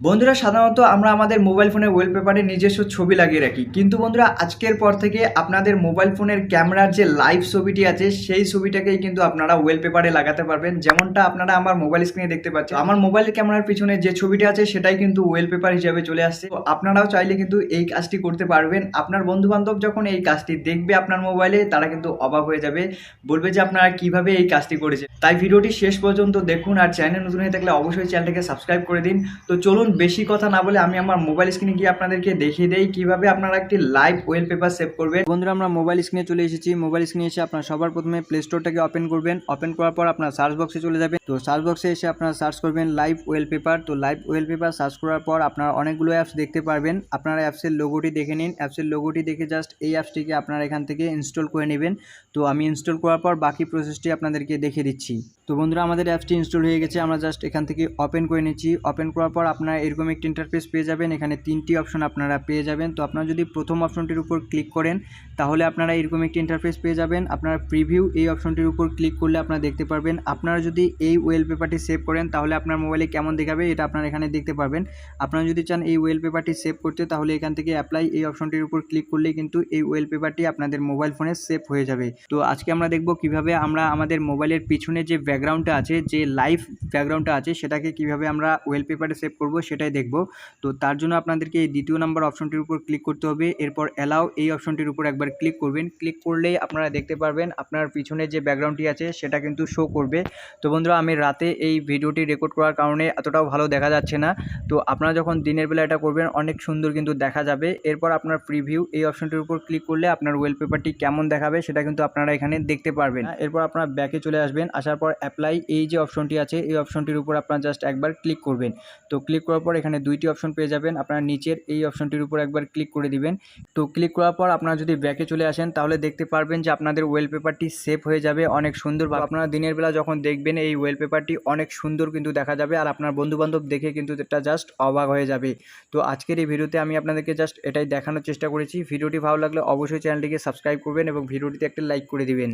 বন্ধুরা, সাধারণত আমরা আমাদের মোবাইল ফোনের ওয়েলপেপারে নিজস্ব ছবি লাগিয়ে রাখি। কিন্তু বন্ধুরা, আজকের পর থেকে আপনাদের মোবাইল ফোনের ক্যামেরার যে লাইভ ছবিটি আছে, সেই ছবিটাকেই কিন্তু আপনারা ওয়েলপেপারে লাগাতে পারবেন। যেমনটা আপনারা আমার মোবাইল স্ক্রিনে দেখতে পাচ্ছেন। আমার মোবাইল ক্যামেরার পিছনে যে ছবিটা আছে, সেটাই কিন্তু ওয়েলপেপার হিসাবে চলে আসছে। তো আপনারাও চাইলে কিন্তু এই কাজটি করতে পারবেন। আপনার বন্ধু বান্ধব যখন এই কাজটি দেখবে আপনার মোবাইলে তারা কিন্তু অবাক হয়ে যাবে। বলবে যে, আপনারা কীভাবে এই কাজটি করেছে তাই ভিডিওটি শেষ পর্যন্ত দেখুন আর চ্যানেল নতুন হয়ে থাকলে অবশ্যই চ্যানেলটাকে সাবস্ক্রাইব করে দিন। তো চলুন বেশি কথা না বলে আমি আমার মোবাইল স্ক্রিনে গিয়ে আপনাদেরকে দেখিয়ে দেই কীভাবে আপনারা একটি লাইভ ওয়েলপেপার সেভ করবেন। বন্ধুরা, আমরা মোবাইল স্ক্রিনে চলে এসেছি। মোবাইল স্ক্রিনে এসে আপনার সবার প্রথমে প্লে স্টোরটাকে ওপেন করবেন। ওপেন করার পর আপনার সার্চ বক্সে চলে যাবেন। তো সার্চ বক্সে এসে আপনারা সার্চ করবেন লাইভ ওয়েলপেপার তো লাইভ ওয়েলপেপার সার্চ করার পর আপনারা অনেকগুলো অ্যাপস দেখতে পারবেন। আপনারা অ্যাপসের লোগোটি দেখে নিন। অ্যাপসের লোগোটি দেখে জাস্ট এই অ্যাপসটিকে আপনারা এখান থেকে ইনস্টল করে নেবেন। তো আমি ইনস্টল করার পর বাকি প্রসেসটি আপনাদেরকে দেখিয়ে দিচ্ছি। তো বন্ধুরা, আমাদের অ্যাপসটি ইনস্টল হয়ে গেছে। আমরা জাস্ট এখান থেকে ওপেন করে নিচ্ছি। ওপেন করার পর আপনারা এরকম একটি ইন্টারফেস পেয়ে যাবেন। এখানে তিনটি অপশন আপনারা পেয়ে যাবেন। তো আপনারা যদি প্রথম অপশনটির উপর ক্লিক করেন, তাহলে আপনারা এরকম একটি ইন্টারফেস পেয়ে যাবেন। আপনারা প্রিভিউ এই অপশনটির উপর ক্লিক করলে আপনারা দেখতে পারবেন। আপনারা যদি এই ওয়েল পেপারটি সেভ করেন, তাহলে আপনার মোবাইলে কেমন দেখাবে, এটা আপনারা এখানে দেখতে পারবেন। আপনারা যদি চান এই ওয়েল পেপারটি সেভ করতে, তাহলে এখান থেকে অ্যাপ্লাই এই অপশনটির উপর ক্লিক করলেই কিন্তু এই ওয়েল পেপারটি আপনাদের মোবাইল ফোনে সেভ হয়ে যাবে। তো আজকে আমরা দেখব কীভাবে আমরা আমাদের মোবাইলের পিছনে যে ব্যাকগ্রাউন্ডটা আছে, যে লাইভ ব্যাকগ্রাউন্ডটা আছে, সেটাকে কীভাবে আমরা ওয়েলপেপারে সেভ করব সেটাই দেখব। তো তার জন্য আপনাদেরকে এই দ্বিতীয় নম্বর অপশনটির উপর ক্লিক করতে হবে। এরপর অ্যালাউ এই অপশনটির উপর একবার ক্লিক করবেন। ক্লিক করলেই আপনারা দেখতে পারবেন আপনার পিছনে যে ব্যাকগ্রাউন্ডটি আছে সেটা কিন্তু শো করবে। তো বন্ধুরা, আমি রাতে এই ভিডিওটি রেকর্ড করার কারণে এতটাও ভালো দেখা যাচ্ছে না। তো আপনারা যখন দিনের বেলা এটা করবেন, অনেক সুন্দর কিন্তু দেখা যাবে। এরপর আপনার প্রিভিউ এই অপশনটির উপর ক্লিক করলে আপনার ওয়েলপেপারটি কেমন দেখাবে সেটা কিন্তু আপনারা এখানে দেখতে পারবেন। এরপর আপনারা ব্যাকে চলে আসবেন। আসার পর অ্যাপ্লাই এই যে অপশনটি আছে, এই অপশনটির উপর আপনারা জাস্ট একবার ক্লিক করবেন। তো ক্লিক করার পর এখানে দুইটি অপশন পেয়ে যাবেন। আপনারা নিচের এই অপশনটির উপর একবার ক্লিক করে দিবেন। তো ক্লিক করার পর আপনারা যদি ব্যাকে চলে আসেন, তাহলে দেখতে পারবেন যে আপনাদের ওয়েলপেপারটি সেভ হয়ে যাবে, অনেক সুন্দর আপনারা দিনের বেলা যখন দেখবেন এই ওয়েলপেপারটি অনেক সুন্দর কিন্তু দেখা যাবে আর আপনার বন্ধুবান্ধব দেখে কিন্তু এটা জাস্ট অবাক হয়ে যাবে। তো আজকের এই ভিডিওতে আমি আপনাদেরকে জাস্ট এটাই দেখানোর চেষ্টা করেছি। ভিডিওটি ভালো লাগলে অবশ্যই চ্যানেলটিকে সাবস্ক্রাইব করবেন এবং ভিডিওটিতে একটা লাইক করে দিবেন।